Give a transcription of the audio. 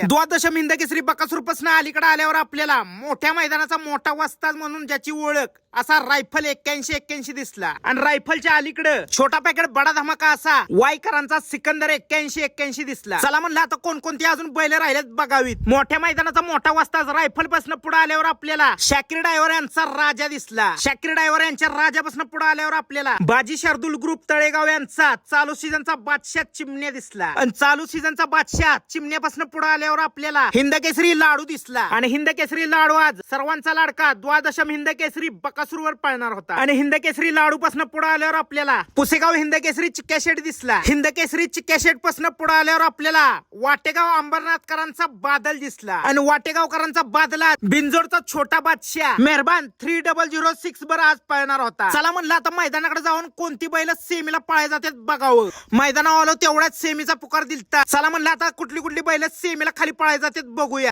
द्वादश हिंद केसरी बकासूरपासून अलीकडे आल्यावर आपल्याला मोठ्या मैदानाचा मोठा वस्ताद म्हणून ज्याची ओळख असा रायफल एक्क्याऐंशी एक्क्याऐंशी दिसला. आणि रायफलच्या अलीकडं छोटा पॅकेट बडा धमाका असा वायकरांचा सिकंदर एक्क्याऐंशी एक्क्याऐंशी दिसला. चला म्हणलं आता कोणकोणती अजून बैल राहिलेत बघावीत. मोठ्या मैदानाचा मोठा वस्ताद रायफलपासून पुढे आल्यावर आपल्याला शाकिर डायव्हर यांचा राजा दिसला. शाकिर डायव्हर यांच्या राजापासून पुढे आल्यावर आपल्याला बाजी शार्दुल ग्रुप तळेगाव यांचा चालू सीझनचा बादशाह चिमण्या दिसला. आणि चालू सीझनचा बादशाह चिमण्यापासून पुढे आल्यावर आपल्याला हिंद केसरी लाडू दिसला. आणि हिंद केसरी लाडू आज सर्वांचा लाडका द्वादशम हिंद केसरी बकासूरवर पळणार होता. आणि हिंद केसरी लाडू पासून पुढे आल्यावर आपल्याला पुसेगाव हिंद केसरी चिक्क्या दिसला. हिंद केसरी चिक्क्या पासून पुढे आल्यावर आपल्याला वाटेगाव अंबरनाथकरांचा बादल दिसला. आणि वाटेगावकरांचा बादला बिंजोडचा छोटा बादशाह मेहरबान थ्री डबल झिरो सिक्स वर आज पळणार होता. चला म्हणलं आता मैदानाकडे जाऊन कोणती बैल सेमीला पळाय जातात बघावं. मैदानावर आलो तेवढ्याच सेमीचा पुकार दिलता. चला म्हणलं आता कुठली कुठली बैल सेमीला खाली पळाय जातात बघूया.